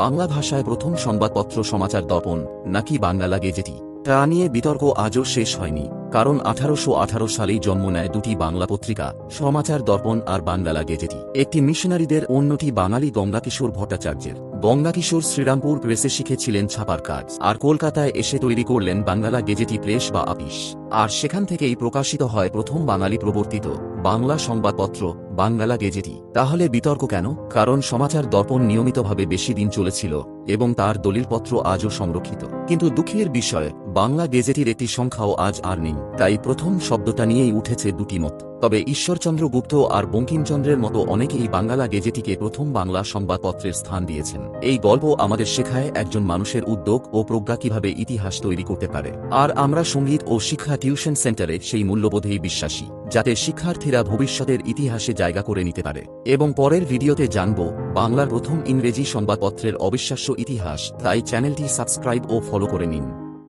বাংলা ভাষায় প্রথম সংবাদপত্র সমাচার দর্পণ, নাকি বাংলা গেজেটি তা নিয়ে বিতর্ক আজও শেষ হয়নি, কারণ আঠারোশো আঠারো সালেই জন্ম নেয় দুটি বাংলা পত্রিকা, সমাচার দর্পণ আর বাংলা গেজেটি একটি মিশনারিদের, অন্যটি বাঙালি গঙ্গাকিশোর ভট্টাচার্যের। গঙ্গাকিশোর শ্রীরামপুর প্রেসে শিখেছিলেন ছাপার কাজ, আর কলকাতায় এসে তৈরি করলেন বাংলা গেজেটি প্রেস বা আপিস। আর সেখান থেকেই প্রকাশিত হয় প্রথম বাঙালি প্রবর্তিত বাংলা সংবাদপত্র বাংলা গেজেটি। তাহলে বিতর্ক কেন? কারণ সমাচার দর্পণ নিয়মিতভাবে বেশি দিন চলেছিল এবং তার দলিলপত্র আজও সংরক্ষিত। কিন্তু দুঃখের বিষয়, বাংলা গেজেটির একটি সংখ্যাও আজ আর নেই। তাই প্রথম শব্দটা নিয়েই উঠেছে দুটি মত। তবে ঈশ্বরচন্দ্র গুপ্ত আর বঙ্কিমচন্দ্রের মতো অনেকেই বাংলা গেজেটিকে প্রথম বাংলা সংবাদপত্রের স্থান দিয়েছেন। এই গল্প আমাদের শেখায় একজন মানুষের উদ্যোগ ও প্রজ্ঞা কীভাবে ইতিহাস তৈরি করতে পারে। আর আমরা সংগীত ও শিক্ষা টিউশন সেন্টারে সেই মূল্যবোধেই বিশ্বাসী, যাতে শিক্ষার্থীরা ভবিষ্যতের ইতিহাসে জায়গা করে নিতে পারে। এবং পরের ভিডিওতে জানব, বাংলার প্রথম ইংরেজি সংবাদপত্রের অবিশ্বাস্য ইতিহাস, তাই চ্যানেলটি সাবস্ক্রাইব ও ফলো করে নিন।